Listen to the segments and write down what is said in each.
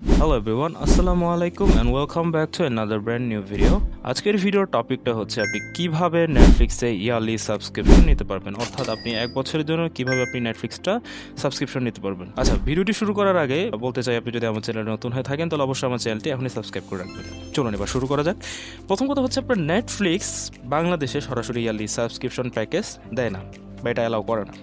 Hello everyone আসসালামু আলাইকুম and welcome back to another brand new video আজকের ভিডিওর টপিকটা হচ্ছে আপনি কীভাবে নেটফ্লিক্সে ইয়ারলি সাবস্ক্রিপশন নিতে পারবেন। অর্থাৎ আপনি এক বছরের জন্য কীভাবে আপনি নেটফ্লিক্সটা সাবস্ক্রিপশন নিতে পারবেন। আচ্ছা ভিডিওটি শুরু করার আগে বলতে চাই, আপনি যদি আমার চ্যানেল নতুন হয়ে থাকেন, তাহলে অবশ্যই আমার চ্যানেলটি এখনই সাবস্ক্রাইব করে রাখবেন। চলুন এবার শুরু করা যাক। প্রথম কথা হচ্ছে, আপনার নেটফ্লিক্স বাংলাদেশে সরাসরি ইয়ারলি সাবস্ক্রিপশন প্যাকেজ দেয় না বা এটা অ্যালাউ করে না।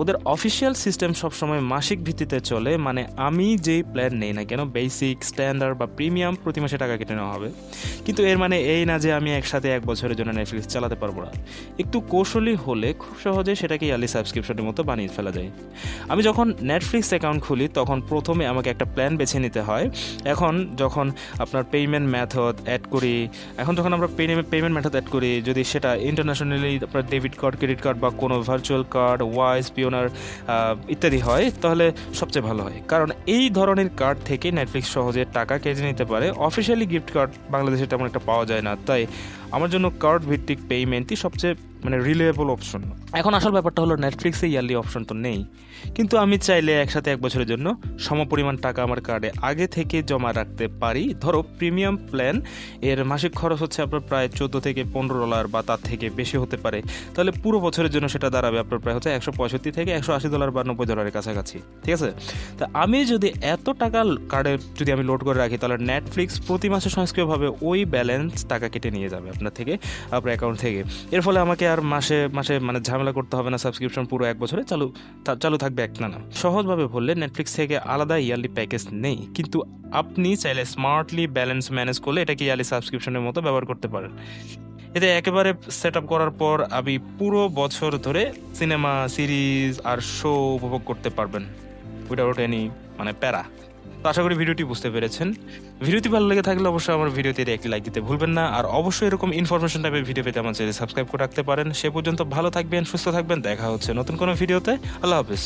ওদের অফিসিয়াল সিস্টেম সবসময় মাসিক ভিত্তিতে চলে মানে আমি যেই প্ল্যান নেই না কেন বেসিক স্ট্যান্ডার্ড বা প্রিমিয়াম প্রতি মাসে টাকা কেটে নেওয়া হবে। কিন্তু এর মানে এই না যে আমি একসাথে এক বছরের জন্য নেটফ্লিক্স চালাতে পারব না। একটু কৌশলী হলে খুব সহজে সেটাকে ইয়ারলি সাবস্ক্রিপশনের মতো বানিয়ে ফেলা যায়। আমি যখন নেটফ্লিক্স অ্যাকাউন্ট খুলি, তখন প্রথমে আমাকে একটা প্ল্যান বেছে নিতে হয়। এখন যখন আপনার পেমেন্ট মেথড অ্যাড করি, এখন যখন আমরা পেমেন্ট মেথড অ্যাড করি, যদি সেটা ইন্টারন্যাশনালি আপনার ডেবিট কার্ড ক্রেডিট কার্ড বা কোনো ভার্চুয়াল কার্ড ওয়াইস পিওনার ইত্যাদি হয়, তাহলে সবচেয়ে ভালো হয়। কারণ এই ধরনের কার্ড থেকে নেটফ্লিক্স সহজে টাকা কেটে নিতে পারে। অফিসিয়ালি গিফট কার্ড বাংলাদেশে তেমন একটা পাওয়া যায় না। তাই আমার জন্য কার্ড ভিত্তিক পেমেন্টই সবচেয়ে মানে রিলেয়েবল অপশন এখন আসল ব্যাপারটা হলো নেটফ্লিক্সে ইয়ারলি অপশন তো নেই। কিন্তু আমি চাইলে একসাথে এক বছরের জন্য সমপরিমাণ টাকা আমার কার্ডে আগে থেকে জমা রাখতে পারি। ধরো প্রিমিয়াম প্ল্যান এর মাসিক খরচ হচ্ছে আপনার প্রায় চোদ্দ থেকে পনেরো ডলার বা তার থেকে বেশি হতে পারে। তাহলে পুরো বছরের জন্য সেটা দাঁড়াবে আপনার প্রায় হচ্ছে একশো পঁয়ষট্টি থেকে একশো আশি ডলার বা নব্বই ডলারের কাছাকাছি। ঠিক আছে? তা আমি যদি এত টাকা কার্ডে যদি আমি লোড করে রাখি, তাহলে নেটফ্লিক্স প্রতি মাসে স্বয়ংক্রিয়ভাবে ওই ব্যালেন্স টাকা কেটে নিয়ে যাবে আপনার থেকে, আপনার অ্যাকাউন্ট থেকে। এর ফলে আমাকে আর মাসে মাসে মানে ঝামেলা করতে হবে না সাবস্ক্রিপশন পুরো এক বছরে, চালু চালু থাকবে এক না না সহজভাবে বললে নেটফ্লিক্স থেকে আলাদা ইয়ারলি প্যাকেজ নেই, কিন্তু আপনি চাইলে স্মার্টলি ব্যালেন্স ম্যানেজ করলে এটাকে ইয়ারলি সাবস্ক্রিপশনের মতো ব্যবহার করতে পারেন। এতে একেবারে সেট আপ করার পর আপনি পুরো বছর ধরে সিনেমা সিরিজ আর শো উপভোগ করতে পারবেন উইদাউট এনি মানে প্যারা। তো আশা করি ভিডিওটি বুঝতে পেরেছেন। ভিডিওটি ভালো লেগে থাকলে অবশ্যই আমার ভিডিওতে একটি লাইক দিতে ভুলবেন না। আর অবশ্যই এরকম ইনফরমেশন টাইপের ভিডিও পেতে আমার চ্যানেল সাবস্ক্রাইব করে রাখতে পারেন। সে পর্যন্ত ভালো থাকবেন, সুস্থ থাকবেন। দেখা হচ্ছে নতুন কোনো ভিডিওতে আল্লাহ হাফিজ।